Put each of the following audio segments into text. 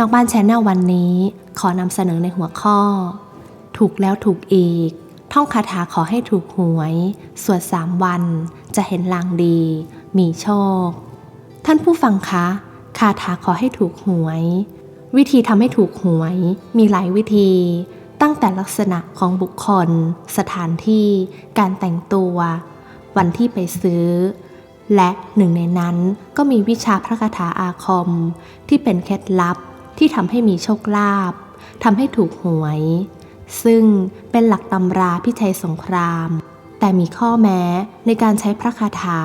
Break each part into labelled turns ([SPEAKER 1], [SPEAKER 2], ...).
[SPEAKER 1] นอกบ้านแชนแนลวันนี้ ขอนำเสนอในหัวข้อ ถูกแล้วถูกอีก ท่องคาถาขอให้ถูกหวย สวดสามวัน จะเห็นลางดี มีโชค ท่านผู้ฟังคะ คาถาขอให้ถูกหวย วิธีทำให้ถูกหวย มีหลายวิธีตั้งแต่ลักษณะของบุคคล สถานที่ การแต่งตัว วันที่ไปซื้อ และหนึ่งในนั้นก็มีวิชาพระคาถาอาคม ที่เป็นเคล็ดลับ ที่ทำให้มีโชคลาภทำให้ถูกหวย ซึ่งเป็นหลักตำราพิชัยสงคราม แต่มีข้อแม้ในการใช้พระคาถา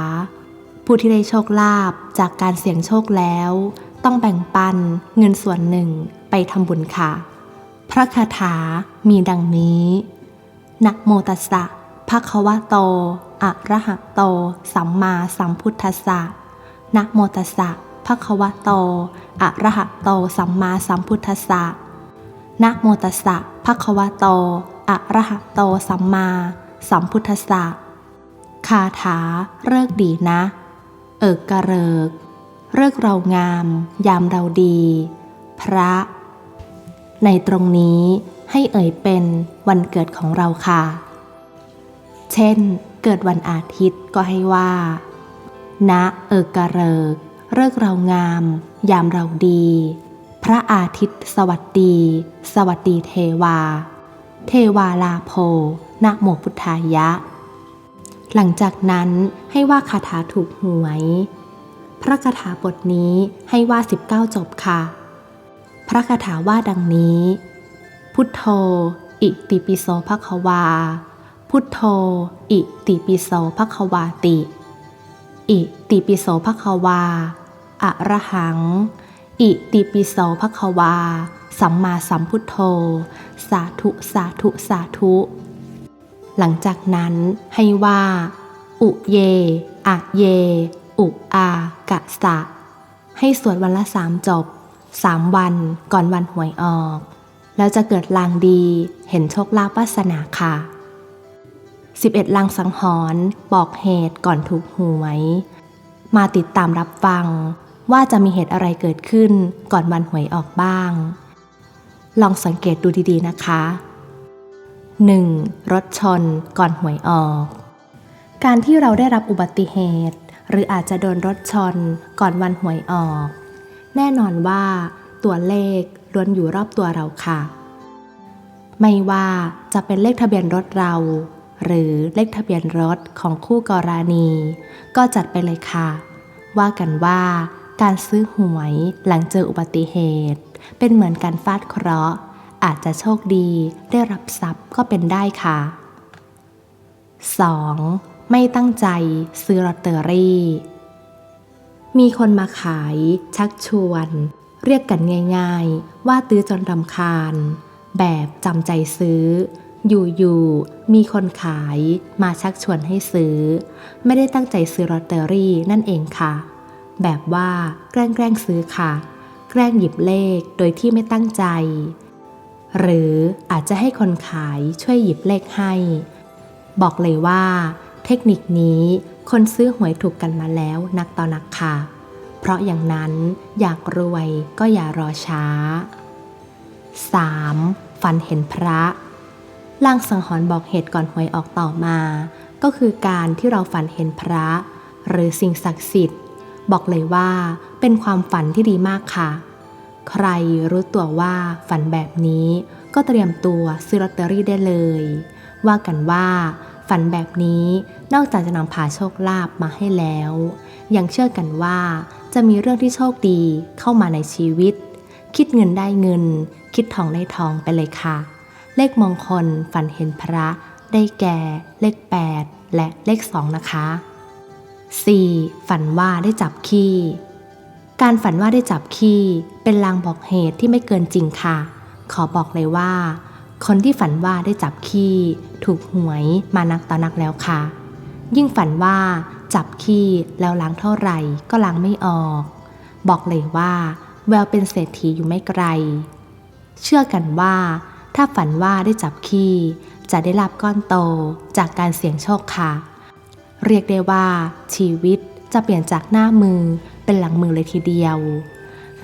[SPEAKER 1] ผู้ที่ได้โชคลาภจากการเสี่ยงโชคแล้ว ต้องแบ่งปันเงินส่วนหนึ่งไปทำบุญค่ะ พระคาถามีดังนี้นะโมตัสสะภะคะวะโตอะระหะโต สัมมาสัมพุทธัสสะนะโมตัสสะ ภะควะโตอะระหะโต สัมมาสัมพุทธัสสะนะโมตัสสะภะควะโตอะระหะโต สัมมาสัมพุทธัสสะคาถาเลิกดีนะ เอิกกระเริกเลิกเรางาม ยามเราดี พระ ในตรงนี้ให้เอ่ยเป็นวันเกิดของเราค่ะ เช่น เกิดวันอาทิตย์ก็ให้ว่า ณ เอิกกระเริก เลิกเรางาม ยามเราดี พระอาทิตย์ สวัสดี สวัสดีเทวา เทวาลาโพนะโมพุทธายะ หลังจากนั้นให้ว่าคาถาถูกหวย พระคาถาบทนี้ให้ว่า 19 จบค่ะ พระคาถาว่าดังนี้ พุทโธ อิติปิโสภควา พุทโธ อิติปิโสภควาติ อิติปิโสภควา อะระหัง อิติปิโสภควา สัมมาสัมพุทโธ สาธุสาธุสาธุ หลังจากนั้นให้ว่า อุเย อะเย อุอากะสะ ให้สวดวันละสามจบสามวันก่อนวันหวยออก แล้วจะเกิดลางดีเห็นโชคลาภวาสนาค่ะ 11ลางสังหรณ์บอกเหตุก่อนถูกหวย มาติดตามรับฟัง ว่าจะมีเหตุอะไรเกิดขึ้นก่อนวันหวยออกบ้าง ลองสังเกตดูดีๆนะคะ 1. รถชนก่อนหวยออก การที่เราได้รับอุบัติเหตุ หรืออาจจะโดนรถชนก่อนวันหวยออก แน่นอนว่าตัวเลขล้วนอยู่รอบตัวเราค่ะ ไม่ว่าจะเป็นเลขทะเบียนรถเรา หรือเลขทะเบียนรถของคู่กรณี ก็จัดไปเลยค่ะ ว่ากันว่า การซื้อหวยหลังเจออุบัติเหตุ เป็นเหมือนการฟาดเคราะห์ อาจจะโชคดีได้รับทรัพย์ก็เป็นได้ค่ะ 2. ไม่ตั้งใจซื้อลอตเตอรี่ มีคนมาขายชักชวน เรียกกันง่าย ๆ ว่าตื้อจนรำคาญ แบบจำใจซื้อ อยู่ๆมีคนขายมาชักชวนให้ซื้อ ไม่ได้ตั้งใจซื้อลอตเตอรี่นั่นเองค่ะ แบบว่าแกล้งแกล้งซื้อค่ะ แกล้งหยิบเลขโดยที่ไม่ตั้งใจ หรืออาจจะให้คนขายช่วยหยิบเลขให้ บอกเลยว่า เทคนิคนี้คนซื้อหวยถูกกันมาแล้วนักต่อนักค่ะ เพราะอย่างนั้นอยากรวยก็อย่ารอช้า 3. ฝันเห็นพระลางสังหรณ์บอกเหตุก่อนหวยออกต่อมา ก็คือการที่เราฝันเห็นพระ หรือสิ่งศักดิ์สิทธิ์ บอกเลยว่าเป็นความฝันที่ดีมากค่ะ ใครรู้ตัวว่าฝันแบบนี้ก็เตรียมตัวซื้อลอตเตอรี่ได้เลย ว่ากันว่าฝันแบบนี้นอกจากจะนำพาโชคลาภมาให้แล้ว ยังเชื่อกันว่าจะมีเรื่องที่โชคดีเข้ามาในชีวิต คิดเงินได้เงิน คิดทองได้ทองไปเลยค่ะ เลขมงคลฝันเห็นพระได้แก่เลข 8 และเลข 2 นะคะ 4. ฝันว่าได้จับขี้ การฝันว่าได้จับขี้เป็นลางบอกเหตุที่ไม่เกินจริงค่ะ ขอบอกเลยว่า คนที่ฝันว่าได้จับขี้ถูกหวยมานักต่อนักแล้วค่ะ ยิ่งฝันว่าจับขี้แล้วล้างเท่าไหร่ก็ล้างไม่ออก บอกเลยว่า แววเป็นเศรษฐีอยู่ไม่ไกล เชื่อกันว่า ถ้าฝันว่าได้จับขี้จะได้รับก้อนโตจากการเสี่ยงโชคค่ะ เรียกได้ว่า ชีวิตจะเปลี่ยนจากหน้ามือเป็นหลังมือเลยทีเดียว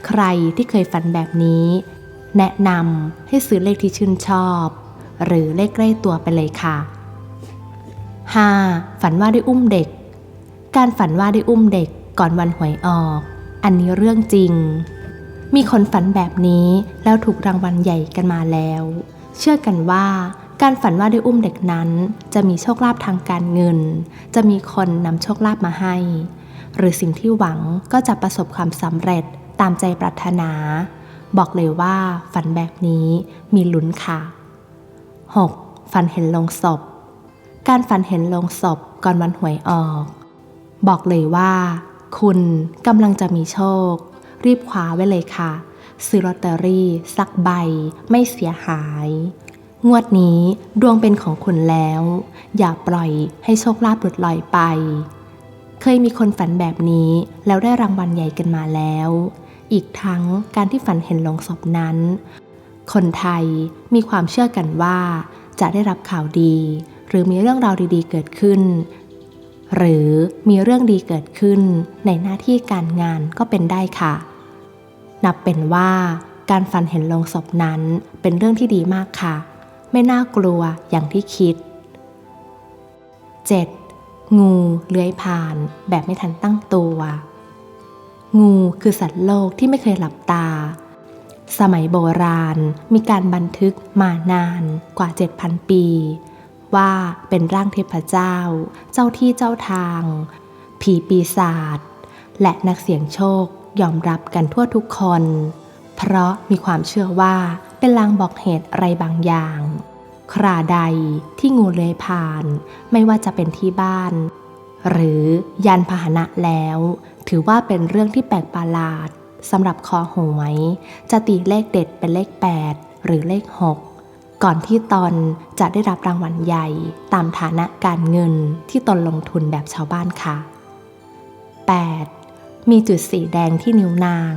[SPEAKER 1] ใครที่เคยฝันแบบนี้ แนะนำให้ซื้อเลขที่ชื่นชอบ หรือเลขใกล้ตัวไปเลยค่ะ 5. ฝันว่าได้อุ้มเด็ก การฝันว่าได้อุ้มเด็กก่อนวันหวยออก อันนี้เรื่องจริง มีคนฝันแบบนี้แล้วถูกรางวัลใหญ่กันมาแล้ว เชื่อกันว่า การฝันว่าได้อุ้มเด็กนั้น จะมีโชคลาภทางการเงิน จะมีคนนำโชคลาภมาให้ หรือสิ่งที่หวังก็จะประสบความสำเร็จตามใจปรารถนา บอกเลยว่าฝันแบบนี้มีลุ้นค่ะ 6. ฝันเห็นลงศพ การฝันเห็นลงศพก่อนวันหวยออก บอกเลยว่า คุณกำลังจะมีโชค รีบคว้าไว้เลยค่ะ ซื้อลอตเตอรี่สักใบไม่เสียหาย งวดนี้ดวงเป็นของคุณแล้ว อย่าปล่อยให้โชคลาภหลุดลอยไป เคยมีคนฝันแบบนี้แล้วได้รางวัลใหญ่กันมาแล้ว อีกทั้งการที่ฝันเห็นลงศพนั้น คนไทยมีความเชื่อกันว่า จะได้รับข่าวดี หรือมีเรื่องราวดีๆ เกิดขึ้น หรือมีเรื่องดีเกิดขึ้นในหน้าที่การงานก็เป็นได้ค่ะ นับเป็นว่า การฝันเห็นลงศพนั้นเป็นเรื่องที่ดีมากค่ะ ไม่น่ากลัวอย่างที่คิด 7. งูเลื้อยผ่านแบบไม่ทันตั้งตัว งูคือสัตว์โลกที่ไม่เคยหลับตา สมัยโบราณมีการบันทึกมานานกว่า 7,000 ปี ว่าเป็นร่างเทพเจ้า เจ้าที่เจ้าทาง ผีปีศาจและนักเสี่ยงโชคยอมรับกันทั่วทุกคน เพราะมีความเชื่อว่า เป็นลางบอกเหตุอะไรบางอย่าง คราใดที่งูเลื้อยผ่าน ไม่ว่าจะเป็นที่บ้าน หรือยานพาหนะแล้ว ถือว่าเป็นเรื่องที่แปลกประหลาดสำหรับคอหวย จะตีเลขเด็ดเป็นเลข 8 หรือเลข 6 ก่อนที่ตนจะได้รับรางวัลใหญ่ตามฐานะการเงินที่ตนลงทุนแบบชาวบ้านค่ะ 8. มีจุดสีแดงที่นิ้วนาง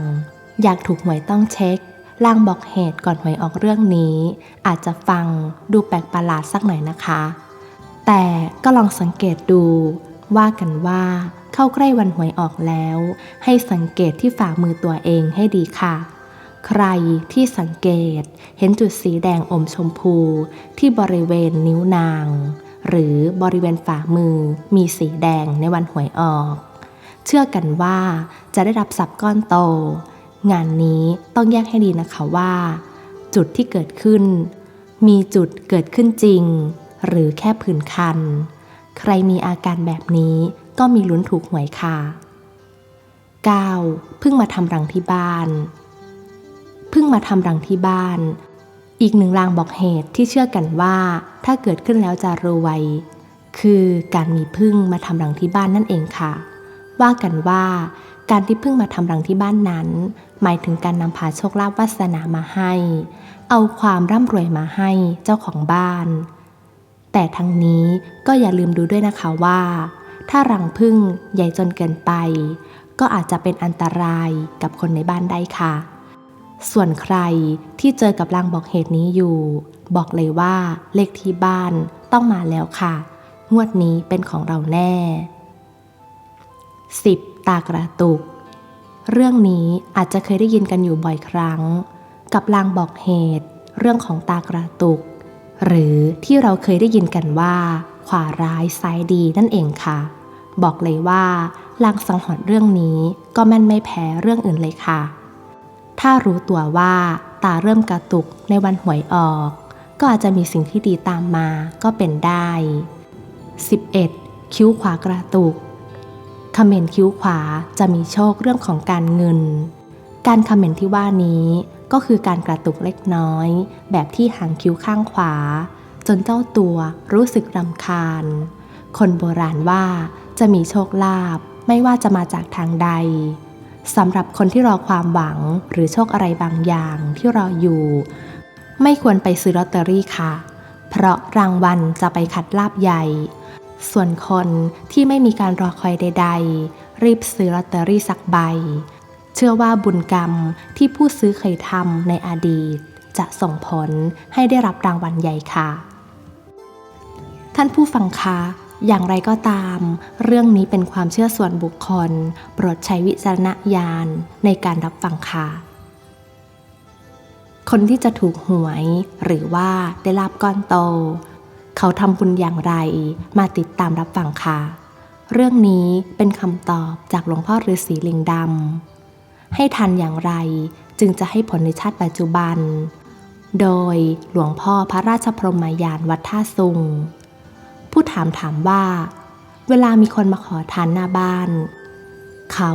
[SPEAKER 1] อยากถูกหวยต้องเช็ค ลางบอกเหตุก่อนหวยออกเรื่องนี้ อาจจะฟังดูแปลกประหลาดสักหน่อยนะคะ แต่ก็ลองสังเกตดู ว่ากันว่าเข้าใกล้วันหวยออกแล้ว ให้สังเกตที่ฝ่ามือตัวเองให้ดีค่ะ ใครที่สังเกตเห็นจุดสีแดงอมชมพูที่บริเวณนิ้วนาง หรือบริเวณฝ่ามือมีสีแดงในวันหวยออก เชื่อกันว่าจะได้รับทรัพย์ก้อนโต งานนี้ต้องแยกให้ดีนะคะว่า จุดที่เกิดขึ้น มีจุดเกิดขึ้นจริง หรือแค่ผื่นคัน ใครมีอาการแบบนี้ก็มีลุ้นถูกหวยค่ะ 9. เพิ่งมาทำรังที่บ้าน เพิ่งมาทำรังที่บ้าน อีกหนึ่งลางบอกเหตุที่เชื่อกันว่าถ้าเกิดขึ้นแล้วจะรวยคือการมีพึ่งมาทำรังที่บ้านนั่นเองค่ะ ว่ากันว่า การที่พึ่งมาทำรังที่บ้านนั้น หมายถึงการนำพาโชคลาภวาสนามาให้ เอาความร่ำรวยมาให้เจ้าของบ้าน แต่ทั้งนี้ก็อย่าลืมดูด้วยนะคะว่า ถ้ารังพึ่งใหญ่จนเกินไป ก็อาจจะเป็นอันตรายกับคนในบ้านได้ค่ะ ส่วนใครที่เจอกับลางบอกเหตุนี้อยู่ บอกเลยว่าเลขที่บ้านต้องมาแล้วค่ะ งวดนี้เป็นของเราแน่ 10. ตากระตุก เรื่องนี้อาจจะเคยได้ยินกันอยู่บ่อยครั้ง กับลางบอกเหตุ เรื่องของตากระตุก หรือที่เราเคยได้ยินกันว่า ขวาร้ายซ้ายดีนั่นเองค่ะ บอกเลยว่าลางสังหรณ์เรื่องนี้ก็แม่นไม่แพ้เรื่องอื่นเลยค่ะ ถ้ารู้ตัวว่าตาเริ่มกระตุกในวันหวยออก ก็อาจจะมีสิ่งที่ดีตามมาก็เป็นได้ 11. คิ้วขวากระตุก คอมเมนต์คิ้วขวาจะมีโชคเรื่องของการเงิน การคอมเมนต์ที่ว่านี้ก็คือการกระตุกเล็กน้อย แบบที่หางคิ้วข้างขวา จนเจ้าตัวรู้สึกรำคาญ คนโบราณว่าจะมีโชคลาภไม่ว่าจะมาจากทางใดสำหรับคนที่รอความหวังหรือโชคอะไรบางอย่างที่รออยู่ ไม่ควรไปซื้อลอตเตอรี่ค่ะ เพราะรางวัลจะไปขัดลาบใหญ่ ส่วนคนที่ไม่มีการรอคอยใด ๆ รีบซื้อลอตเตอรี่สักใบ เชื่อว่าบุญกรรมที่ผู้ซื้อเคยทำในอดีต จะส่งผลให้ได้รับรางวัลใหญ่ค่ะ ท่านผู้ฟังคะอย่างไรก็ตาม เรื่องนี้เป็นความเชื่อส่วนบุคคล โปรดใช้วิจารณญาณในการรับฟังค่ะ คนที่จะถูกหวยหรือว่าได้ลาบก้อนโต เขาทำบุญอย่างไร มาติดตามรับฟังค่ะ เรื่องนี้เป็นคำตอบจากหลวงพ่อฤาษีลิงดำให้ทันอย่างไรจึงจะให้ผลในชาติปัจจุบัน โดยหลวงพ่อพระราชพรหมยานวัดท่าซุง ผู้ถามถามว่า เวลามีคนมาขอทานหน้าบ้าน เขา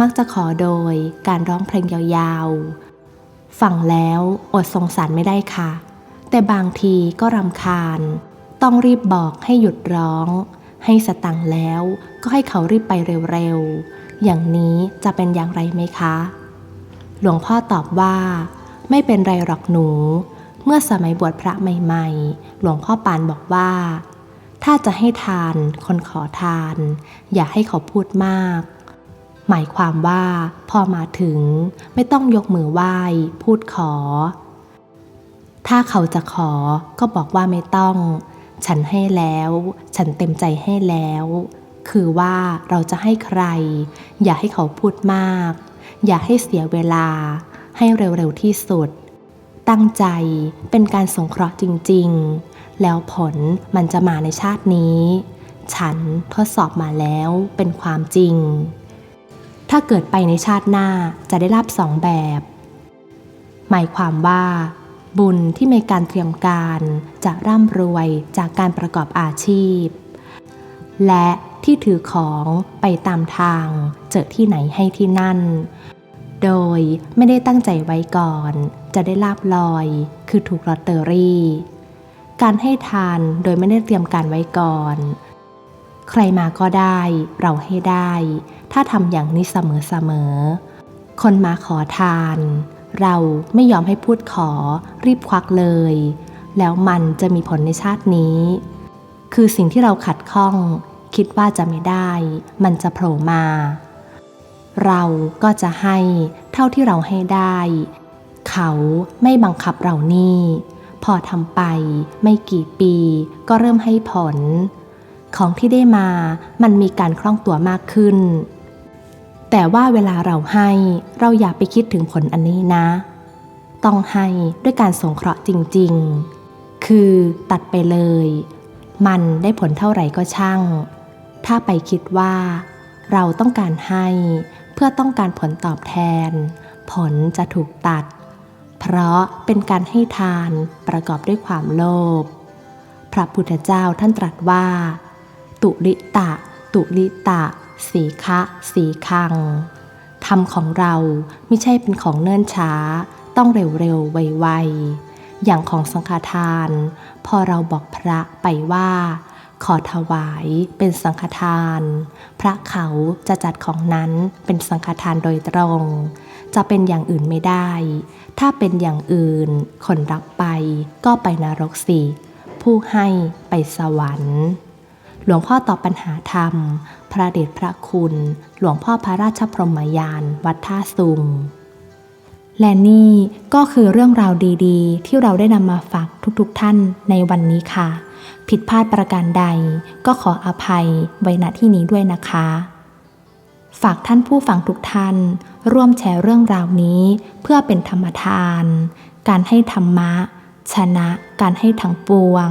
[SPEAKER 1] มักจะขอโดยการร้องเพลงยาวๆ ฟังแล้วอดสงสารไม่ได้ค่ะ แต่บางทีก็รำคาญ ต้องรีบบอกให้หยุดร้อง ให้สตังค์แล้วก็ให้เขารีบไปเร็วๆ อย่างนี้จะเป็นอย่างไรไหมคะ หลวงพ่อตอบว่า ไม่เป็นไรหรอกหนู เมื่อสมัยบวชพระใหม่ๆ หลวงพ่อปานบอกว่า ถ้าจะให้ทานคนขอทาน อย่าให้เขาพูดมาก หมายความว่าพอมาถึงไม่ต้องยกมือไหว้ พูดขอถ้าเขาจะขอก็บอกว่าไม่ต้อง ฉันให้แล้ว ฉันเต็มใจให้แล้ว คือว่าเราจะให้ใคร อย่าให้เขาพูดมาก อย่าให้เสียเวลา ให้เร็วๆที่สุด ตั้งใจเป็นการสงเคราะห์จริงๆ แล้วผลมันจะมาในชาตินี้ ฉันทดสอบมาแล้วเป็นความจริง ถ้าเกิดไปในชาติหน้าจะได้รับสองแบบ หมายความว่า บุญที่มีการเตรียมการจะร่ำรวยจากการประกอบอาชีพ และที่ถือของไปตามทาง เจอที่ไหนให้ที่นั่น โดยไม่ได้ตั้งใจไว้ก่อน จะได้ลาบลอย คือถูกลอตเตอรี่ การให้ทานโดยไม่ได้เตรียมการไว้ก่อน ใครมาก็ได้ เราให้ได้ ถ้าทำอย่างนี้เสมอๆคนมาขอทาน เราไม่ยอมให้พูดขอรีบควักเลย แล้วมันจะมีผลในชาตินี้ คือสิ่งที่เราขัดข้อง คิดว่าจะไม่ได้ มันจะโผล่มา เราก็จะให้เท่าที่เราให้ได้ เขาไม่บังคับเรานี่ พอทำไปไม่กี่ปีก็เริ่มให้ผล ของที่ได้มามันมีการคล่องตัวมากขึ้น แต่ว่าเวลาเราให้เราอย่าไปคิดถึงผลอันนี้นะ ต้องให้ด้วยการสงเคราะห์จริง ๆ คือตัดไปเลย มันได้ผลเท่าไหร่ก็ช่าง ถ้าไปคิดว่า เราต้องการให้เพื่อต้องการผลตอบแทน ผลจะถูกตัด เพราะเป็นการให้ทานประกอบด้วยความโลภพระพุทธเจ้าท่านตรัสว่า ตุลิตะ ตุลิตะ สีคะสีคังธรรมของเราไม่ใช่เป็นของเนิ่นช้า ต้องเร็วๆ ไวๆ อย่างของสังฆทาน พอเราบอกพระไปว่า ขอถวายเป็นสังฆทาน พระเขาจะจัดของนั้นเป็นสังฆทานโดยตรง จะเป็นอย่างอื่นไม่ได้ ถ้าเป็นอย่างอื่น คนรับไปก็ไปนรกสิผู้ให้ไปสวรรค์ หลวงพ่อตอบปัญหาธรรม พระเดชพระคุณ หลวงพ่อพระราชพรหมยาน วัดท่าซุง และนี่ก็คือเรื่องราวดีๆ ที่เราได้นำมาฝากทุกๆท่านในวันนี้ค่ะ ผิดพลาดประการใดก็ขออภัยไว้ณที่นี้ด้วยนะคะ ฝากท่านผู้ฟังทุกท่าน ร่วมแชร์เรื่องราวนี้ เพื่อเป็นธรรมทาน การให้ธรรมะ ชนะการให้ทั้งปวง